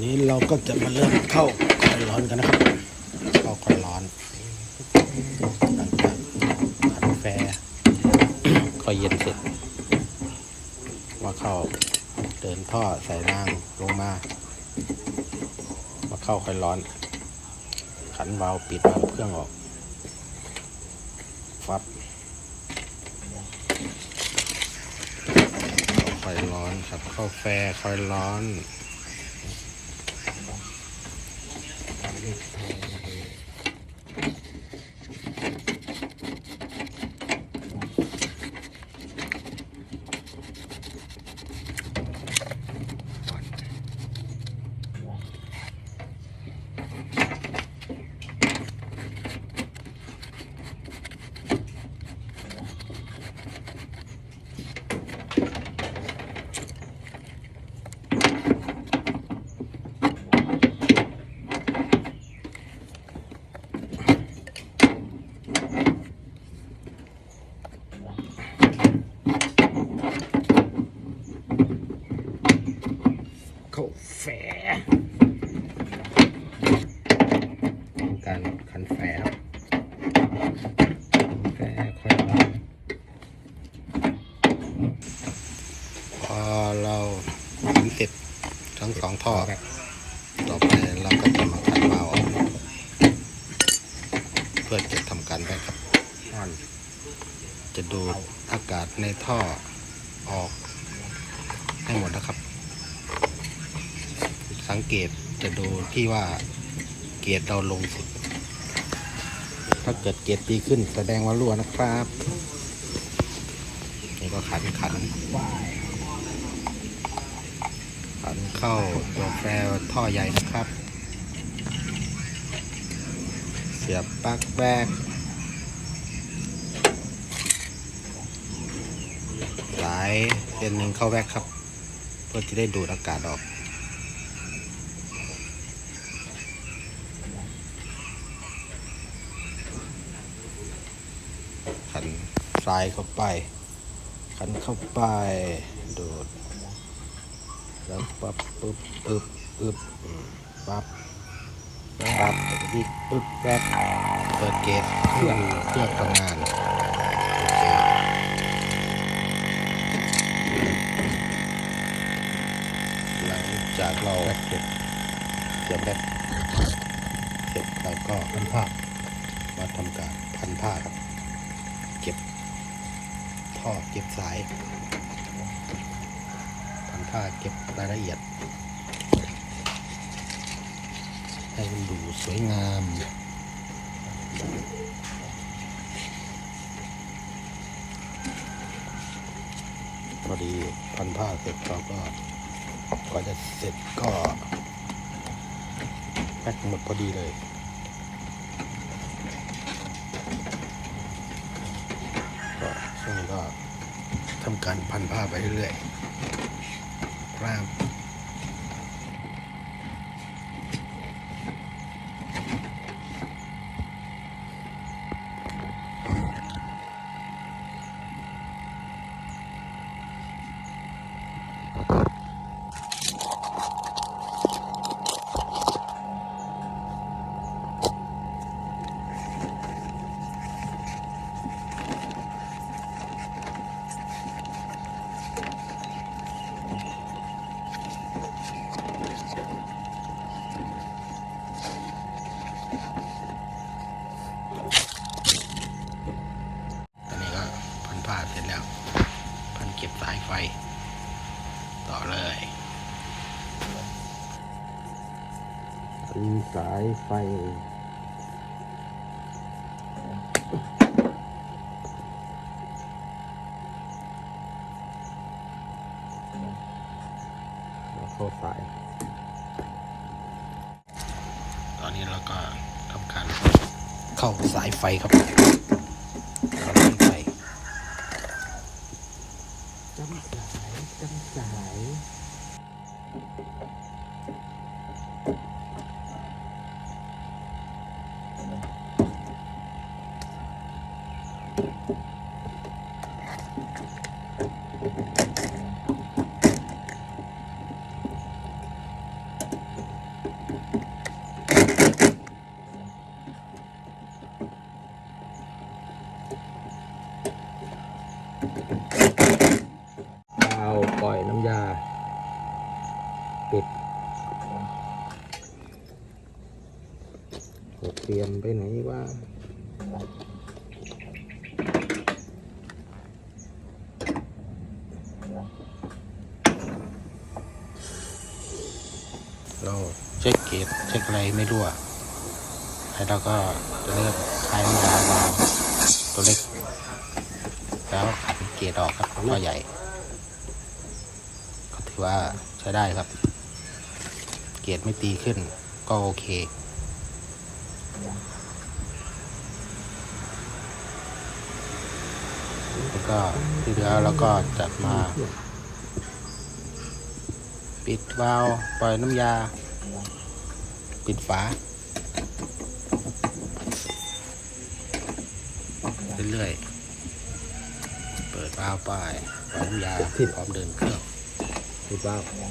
นี้เราก็จะมาเริ่มเข้าคอยร้อนกันนะครับ เข้าคอยร้อนหลังจากขันแฟคอยเย็นเสร็จมาเข้าเดินท่อใส่รางลงมา มาเข้าคอยร้อน ขันวาล์วปิดวาล์วเครื่องออกฟับคอยร้อนครับเข้าแฟคอยร้อน เข้าแฝการขันแฝครับแฝค่อยร้อนพอเราขันเสร็จทั้งสองท่อต่อไปเราก็จะมาขันวาล์วออกเพื่อจะทำการแบกครับจะดูดอากาศในท่อออกให้หมดนะครับ สังเกตจะดูที่ว่าเกียร์เราลงสุด ถ้าเกิดเกียร์ดีขึ้นแสดงว่ารั่วนะครับ นี่ก็ขันขัน ขันเข้าตัวแฟร์ท่อใหญ่นะครับ เสียบปลั๊กแบกสายเส้นหนึ่งเข้าแบกครับ เพื่อจะได้ดูดอากาศออก ขั นซ้ายเข้าไป ขันเข้าไปดูดแล้วปั๊บปึ๊บปึ๊บปึ๊บอืมปั๊บปั๊บอีกปึ๊บแป๊บเปิดเกตเครื่องเครื่องทำงานโอเคหลังจากเราแบกเสร็จเสียบแบกเสร็จเราก็พันผ้ามาทำการพันผ้าครับ เก็บ ท่อเก็บสายทำผ้าเก็บรายละเอียด ให้มันดูสวยงามพอดีพันผ้าเสร็จเราก็กว่าจะเสร็จก็แพ็คหมดพอดีเลย ก็ช่วงนี้ ก็ทำการพันผ้าไปเรื่อยๆครับ ตอนนี้ก็พันผ้าเสร็จแล้ว พันเก็บสาย ไฟ ต่อเลยพันสายไฟแล้วเข้าสาย ตอนนี้เราก็ทำการเข้าสายไฟครับเข้าสายไฟจำสายจำสาย เเอาปล่อยน้ำยา ปิด หกเตรียมไปไหนวะเราเช็คเกตเช็คอะไรไม่รั่วแล้วเราก็จะเริ่มคลายน้ำยาวาตัวเล็ก แล้วขันเกตออกครับตัวใหญ่ ก็ถือว่าใช้ได้ครับ เกรดไม่ตีขึ้นก็โอเค แล้วก็ที่เหลือเราก็จัดมา ปิดวาล์วปล่อยน้ำยา ปิดฝาเรื่อยๆเปิดวาล์วไปปล่อยน้ำยาพร้อมเดินเครื่องปิดวาล์ว